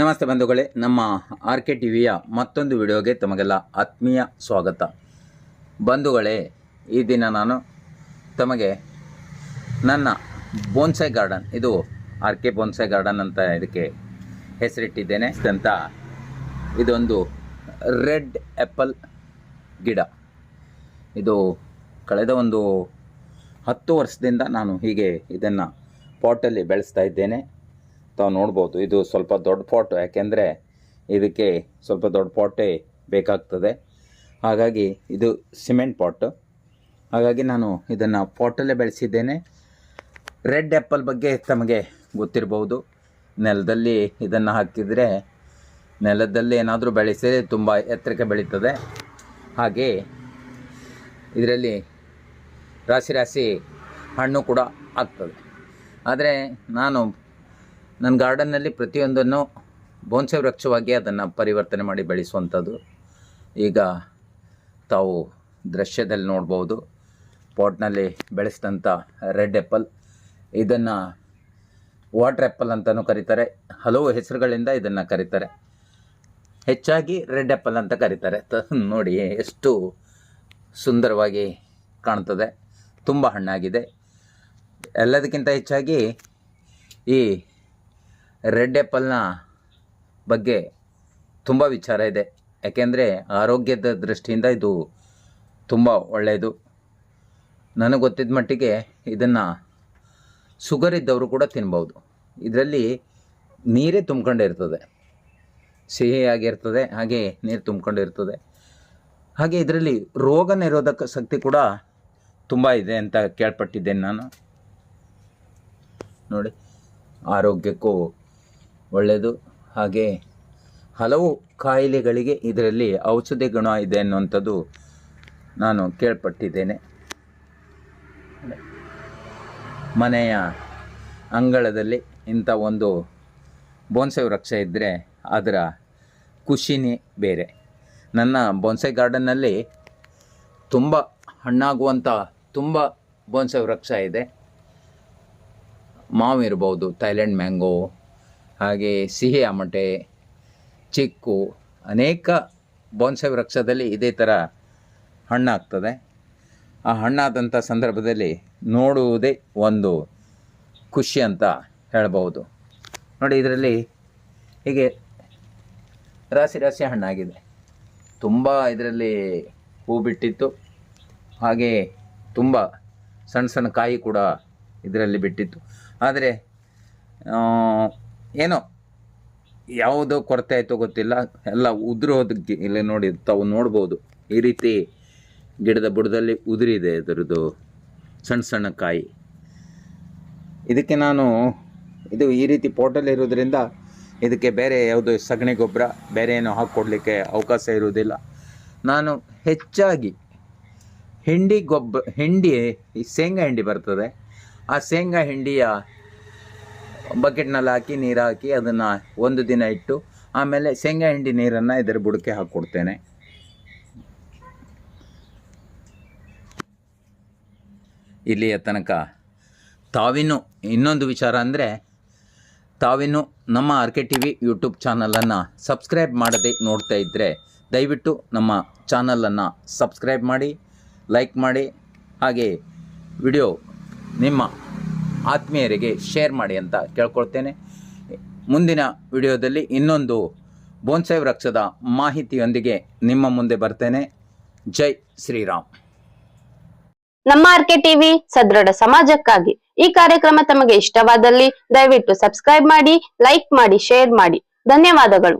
ನಮಸ್ತೆ ಬಂಧುಗಳೇ, ನಮ್ಮ ಆರ್ ಕೆ ಟಿ ವಿಯ ಮತ್ತೊಂದು ವಿಡಿಯೋಗೆ ತಮಗೆಲ್ಲ ಆತ್ಮೀಯ ಸ್ವಾಗತ. ಬಂಧುಗಳೇ, ಈ ದಿನ ನಾನು ತಮಗೆ ನನ್ನ ಬೋನ್ಸೈ ಗಾರ್ಡನ್, ಇದು ಆರ್ ಕೆ ಬೋನ್ಸೈ ಗಾರ್ಡನ್ ಅಂತ ಇದಕ್ಕೆ ಹೆಸರಿಟ್ಟಿದ್ದೇನೆ. ಅಂತ ಇದೊಂದು ರೆಡ್ ಆ್ಯಪಲ್ ಗಿಡ. ಇದು ಕಳೆದ ಒಂದು ಹತ್ತು ವರ್ಷದಿಂದ ನಾನು ಹೀಗೆ ಇದನ್ನು ಪಾಟಲ್ಲಿ ಬೆಳೆಸ್ತಾ ಇದ್ದೇನೆ. ತಾವು ನೋಡ್ಬೋದು. ಇದು ಸ್ವಲ್ಪ ದೊಡ್ಡ ಪಾಟ್, ಯಾಕೆಂದರೆ ಇದಕ್ಕೆ ಸ್ವಲ್ಪ ದೊಡ್ಡ ಪಾಟೇ ಬೇಕಾಗ್ತದೆ. ಹಾಗಾಗಿ ಇದು ಸಿಮೆಂಟ್ ಪಾಟ್. ಹಾಗಾಗಿ ನಾನು ಇದನ್ನು ಪಾಟಲ್ಲೇ ಬೆಳೆಸಿದ್ದೇನೆ. ರೆಡ್ ಆ್ಯಪಲ್ ಬಗ್ಗೆ ತಮಗೆ ಗೊತ್ತಿರ್ಬೋದು. ನೆಲದಲ್ಲಿ ಇದನ್ನು ಹಾಕಿದರೆ ನೆಲದಲ್ಲಿ ಏನಾದರೂ ಬೆಳೆಸಿದರೆ ತುಂಬ ಎತ್ತರಕ್ಕೆ ಬೆಳೀತದೆ. ಹಾಗೆ ಇದರಲ್ಲಿ ರಾಶಿ ರಾಶಿ ಹಣ್ಣು ಕೂಡ ಆಗ್ತದೆ. ಆದರೆ ನಾನು ನನ್ನ ಗಾರ್ಡನ್ನಲ್ಲಿ ಪ್ರತಿಯೊಂದನ್ನು ಬೋನ್ಸೆ ವೃಕ್ಷವಾಗಿ ಅದನ್ನು ಪರಿವರ್ತನೆ ಮಾಡಿ ಬೆಳೆಸುವಂಥದ್ದು. ಈಗ ತಾವು ದೃಶ್ಯದಲ್ಲಿ ನೋಡ್ಬೋದು, ಪಾಟ್ನಲ್ಲಿ ಬೆಳೆಸಿದಂಥ ರೆಡ್ ಆ್ಯಪಲ್. ಇದನ್ನು ವಾಟರ್ ಆ್ಯಪಲ್ ಅಂತಲೂ ಕರೀತಾರೆ. ಹಲವು ಹೆಸರುಗಳಿಂದ ಇದನ್ನು ಕರೀತಾರೆ. ಹೆಚ್ಚಾಗಿ ರೆಡ್ ಆ್ಯಪಲ್ ಅಂತ ಕರೀತಾರೆ. ನೋಡಿ, ಎಷ್ಟು ಸುಂದರವಾಗಿ ಕಾಣ್ತದೆ. ತುಂಬ ಹಣ್ಣಾಗಿದೆ. ಎಲ್ಲದಕ್ಕಿಂತ ಹೆಚ್ಚಾಗಿ ಈ ರೆಡ್ ಆ್ಯಪಲ್ನ ಬಗ್ಗೆ ತುಂಬ ವಿಚಾರ ಇದೆ. ಯಾಕೆಂದರೆ ಆರೋಗ್ಯದ ದೃಷ್ಟಿಯಿಂದ ಇದು ತುಂಬ ಒಳ್ಳೆಯದು. ನನಗೆ ಗೊತ್ತಿದ್ದ ಮಟ್ಟಿಗೆ ಇದನ್ನು ಶುಗರ್ ಇದ್ದವರು ಕೂಡ ತಿನ್ಬೋದು. ಇದರಲ್ಲಿ ನೀರೇ ತುಂಬ್ಕೊಂಡಿರ್ತದೆ ಸಿಹಿಯಾಗಿರ್ತದೆ, ಹಾಗೆ ನೀರು ತುಂಬ್ಕೊಂಡಿರ್ತದೆ ಹಾಗೆ ಇದರಲ್ಲಿ ರೋಗ ನಿರೋಧಕ ಶಕ್ತಿ ಕೂಡ ತುಂಬ ಇದೆ ಅಂತ ಕೇಳ್ಪಟ್ಟಿದ್ದೇನೆ ನಾನು. ನೋಡಿ, ಆರೋಗ್ಯಕ್ಕೂ ಒಳ್ಳೆಯದು. ಹಾಗೆ ಹಲವು ಕಾಯಿಲೆಗಳಿಗೆ ಇದರಲ್ಲಿ ಔಷಧಿ ಗುಣ ಇದೆ ಅನ್ನುವಂಥದ್ದು ನಾನು ಕೇಳ್ಪಟ್ಟಿದ್ದೇನೆ. ಮನೆಯ ಅಂಗಳದಲ್ಲಿ ಇಂಥ ಒಂದು ಬೋನ್ಸೆ ವೃಕ್ಷ ಇದ್ದರೆ ಅದರ ಖುಷಿನೇ ಬೇರೆ. ನನ್ನ ಬೋನ್ಸೆ ಗಾರ್ಡನ್ನಲ್ಲಿ ತುಂಬ ಹಣ್ಣಾಗುವಂಥ ತುಂಬ ಬೋನ್ಸೆ ವೃಕ್ಷ ಇದೆ. ಮಾವು ಇರ್ಬೋದು ಥೈಲ್ಯಾಂಡ್ ಮ್ಯಾಂಗೋ ಹಾಗೆ ಸಿಹಿ, ಅಮಟೆ, ಚಿಕ್ಕು, ಅನೇಕ ಬೋನ್ಸೆ ವೃಕ್ಷದಲ್ಲಿ ಇದೇ ಥರ ಹಣ್ಣಾಗ್ತದೆ ಆ ಹಣ್ಣಾದಂಥ ಸಂದರ್ಭದಲ್ಲಿ ನೋಡುವುದೇ ಒಂದು ಖುಷಿ ಅಂತ ಹೇಳಬಹುದು. ನೋಡಿ, ಇದರಲ್ಲಿ ಹೀಗೆ ರಾಶಿ ರಾಶಿ ಹಣ್ಣಾಗಿದೆ. ತುಂಬ ಇದರಲ್ಲಿ ಹೂ ಬಿಟ್ಟಿತ್ತು. ಹಾಗೆ ತುಂಬ ಸಣ್ಣ ಸಣ್ಣ ಕಾಯಿ ಕೂಡ ಇದರಲ್ಲಿ ಬಿಟ್ಟಿತ್ತು. ಆದರೆ ಏನೋ ಯಾವುದೋ ಕೊರತೆ ಆಯಿತು ಗೊತ್ತಿಲ್ಲ. ಎಲ್ಲ ಉದುರೋದಕ್ಕೆ ಇಲ್ಲಿ ನೋಡಿ, ತಾವು ನೋಡ್ಬೋದು. ಈ ರೀತಿ ಗಿಡದ ಬುಡದಲ್ಲಿ ಉದುರಿದೆ ಅದರದು ಸಣ್ಣ ಸಣ್ಣ ಕಾಯಿ. ಇದಕ್ಕೆ ನಾನು, ಇದು ಈ ರೀತಿ ಪೋಟಲ್ ಇರೋದ್ರಿಂದ ಇದಕ್ಕೆ ಬೇರೆ ಯಾವುದು ಸಗಣಿ ಗೊಬ್ಬರ, ಬೇರೆ ಏನೋ ಹಾಕ್ಕೊಡ್ಲಿಕ್ಕೆ ಅವಕಾಶ ಇರುವುದಿಲ್ಲ. ನಾನು ಹೆಚ್ಚಾಗಿ ಹಿಂಡಿ ಗೊಬ್ಬ, ಹಿಂಡಿ, ಈ ಶೇಂಗಾ ಹಿಂಡಿ ಬರ್ತದೆ. ಆ ಶೇಂಗಾ ಹಿಂಡಿಯ ಬಕೆಟ್ನಲ್ಲಿ ಹಾಕಿ, ನೀರು ಹಾಕಿ, ಅದನ್ನು ಒಂದು ದಿನ ಇಟ್ಟು, ಆಮೇಲೆ ಶೇಂಗಾ ಹಿಂಡಿ ನೀರನ್ನು ಇದರ ಬುಡಕ್ಕೆ ಹಾಕ್ಕೊಡ್ತೇನೆ. ಇಲ್ಲಿಯ ತನಕ ತಾವಿನೂ ಇನ್ನೊಂದು ವಿಚಾರ ಅಂದರೆ ತಾವಿನೂ ನಮ್ಮ R K T V YouTube ಚಾನಲನ್ನು ಸಬ್ಸ್ಕ್ರೈಬ್ ಮಾಡದೆ ನೋಡ್ತಾ ಇದ್ದರೆ ದಯವಿಟ್ಟು ನಮ್ಮ ಚಾನಲನ್ನು ಸಬ್ಸ್ಕ್ರೈಬ್ ಮಾಡಿ, ಲೈಕ್ ಮಾಡಿ, ಹಾಗೆ ವಿಡಿಯೋ ನಿಮ್ಮ ಆತ್ಮೀಯರಿಗೆ ಶೇರ್ ಮಾಡಿ ಅಂತ ಕೇಳ್ಕೊಳ್ತೇನೆ. ಮುಂದಿನ ವಿಡಿಯೋದಲ್ಲಿ ಇನ್ನೊಂದು ಬೋನ್ಸೈ ವೃಕ್ಷದ ಮಾಹಿತಿಯೊಂದಿಗೆ ನಿಮ್ಮ ಮುಂದೆ ಬರ್ತೇನೆ. ಜೈ ಶ್ರೀರಾಮ್. ನಮ್ಮ ಆರ್ಕೆ ಟಿವಿ ಸದೃಢ ಸಮಾಜಕ್ಕಾಗಿ ಈ ಕಾರ್ಯಕ್ರಮ ತಮಗೆ ಇಷ್ಟವಾದಲ್ಲಿ ದಯವಿಟ್ಟು ಸಬ್ಸ್ಕ್ರೈಬ್ ಮಾಡಿ ಲೈಕ್ ಮಾಡಿ ಶೇರ್ ಮಾಡಿ. ಧನ್ಯವಾದಗಳು.